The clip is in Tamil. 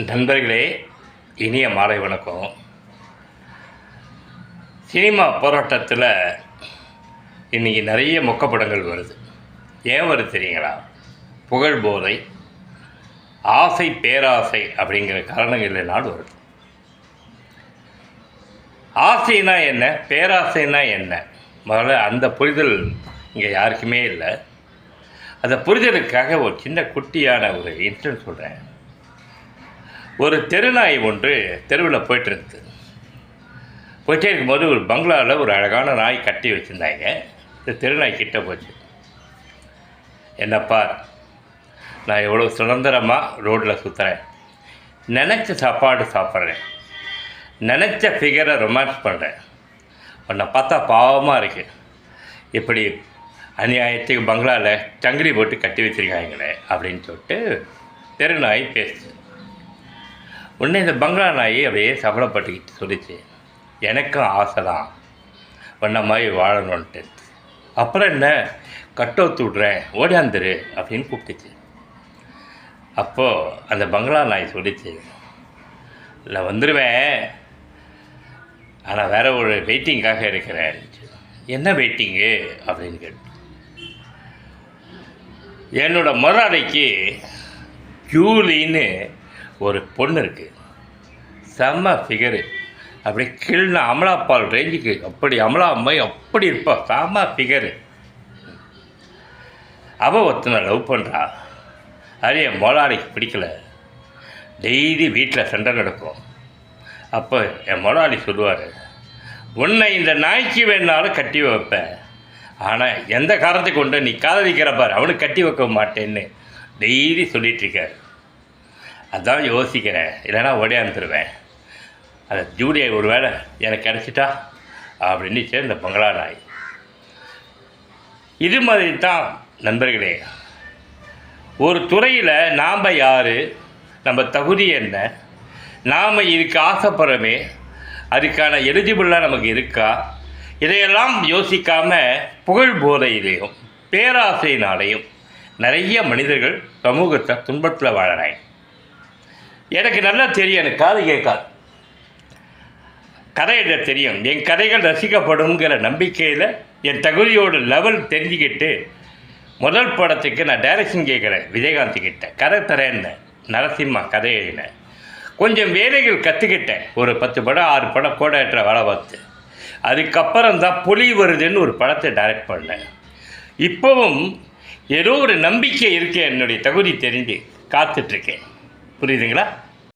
நண்பர்களே இனிய மாலை வணக்கம். சினிமா போராட்டத்தில் இன்றைக்கி நிறைய மொக்கப்படங்கள் வருது. ஏன் வருது தெரியுங்களா? புகழ் போதை ஆசை பேராசை அப்படிங்கிற காரணங்களினால் வருது. ஆசைனா என்ன? பேராசைனா என்ன? முதல்ல அந்த புரிதல் இங்கே யாருக்குமே இல்லை. அந்த புரிதலுக்காக ஒரு சின்ன குட்டியான ஒரு இன்சிடென்ட் சொல்கிறேன் ஒரு தெருநாய் ஒன்று தெருவில் போயிட்டு இருந்தது போயிட்டே இருக்கும்போது ஒரு பங்களாவில் ஒரு அழகான நாய் கட்டி வச்சுருந்தாங்க. இந்த தெருநாய் கிட்ட போச்சு. என்னப்பா நான் எவ்வளோ சுதந்திரமாக ரோட்டில் சுற்றுறேன் நினச்ச சாப்பாடு சாப்பிட்றேன். நினச்ச ஃபிகரை ரொமான்ஸ் பண்ணுறேன் உன்னை பார்த்தா பாவமாக இருக்குது இப்படி அநியாயத்துக்கு பங்களாவில் சங்கிலி போட்டு கட்டி வச்சுருக்காங்களே அப்படின்னு சொல்லிட்டு தெருநாய் பேசுது உடனே இந்த பங்களா நாய் அப்படியே சபலப்பட்டுக்கிட்டு சொல்லிச்சு. எனக்கும் ஆசை தான் உன்ன மாதிரி வாழணுன்ட்டு அப்புறம் என்ன? கட்டோத்து விட்றேன். ஓடியாந்துரு அப்படின்னு கூப்பிட்டுச்சு. அப்போது அந்த பங்களா நாய் சொல்லிச்சு இல்லை வந்துடுவேன் ஆனால் வேற ஒரு வெயிட்டிங்காக இருக்கிறேன். என்ன வெயிட்டிங்கு? அப்படின்னு கேட்டு என்னோட முதலாளிக்கு ஜூலின்னு ஒரு பொண்ணு இருக்குது செம்ம ஃபிகரு அப்படி கிள்ன அமலாப்பால் ரேஞ்சுக்கு அப்படி அமலா அம்மை அப்படி இருப்பா. செம்ம ஃபிகரு அவள் ஒருத்தனை லவ் பண்ணுறா அது என் முதலாளிக்கு பிடிக்கல. டெய்லி வீட்டில் சண்டை நடக்கும். அப்போ என் முதலாளி சொல்லுவார் உன்னை இந்த நாய்க்கு வேணாலும் கட்டி வைப்பேன் ஆனால் எந்த காரணத்தை கொண்டு நீ காதலிக்கிற பாரு. அவனுக்கு கட்டி வைக்க மாட்டேன்னு. டெய்லி சொல்லிகிட்ருக்காரு அதான் யோசிக்கிறேன். இல்லைன்னா அனுப்பிடுவேன். அந்த ஜூலியை ஒரு வேளை எனக்கு கிடச்சிட்டா? அப்படின்னு இந்த பங்களா நாய். இது மாதிரி தான் நண்பர்களே ஒரு துறையில் நாம் யார் நம்ம தகுதி என்ன நாம் இதுக்கு ஆசைப்படுறோமே அதுக்கான எலிஜிபிளாக நமக்கு இருக்கா? இதையெல்லாம் யோசிக்காமல் புகழ் போதையிலையும் பேராசையினாலையும் நிறைய மனிதர்கள் சமூகத்தை துன்பத்தில் வாழறாங்க. எனக்கு நல்லா தெரியும் எனக்கு காது கேட்காது. கதை எழுத தெரியும் என் கதைகள் ரசிக்கப்படுங்கிற நம்பிக்கையில் என் தகுதியோட லெவல் தெரிஞ்சுக்கிட்டு முதல் படத்துக்கு நான் டைரக்ஷன் கேட்குறேன் விஜயகாந்த் கிட்ட. கதை தரேன்னு நரசிம்மா கதை எழுதினேன் கொஞ்சம் வேலைகள் கற்றுக்கிட்டேன் ஒரு பத்து படம் ஆறு படம் கூட ஏற்ற வேலை பார்த்து. அதுக்கப்புறம் தான் புலி வருதுன்னு ஒரு படத்தை டைரக்ட் பண்ணேன். இப்போவும் ஏதோ ஒரு நம்பிக்கை இருக்கு என்னுடைய தகுதி தெரிஞ்சு காத்துட்ருக்கேன் புரியுதுங்களா?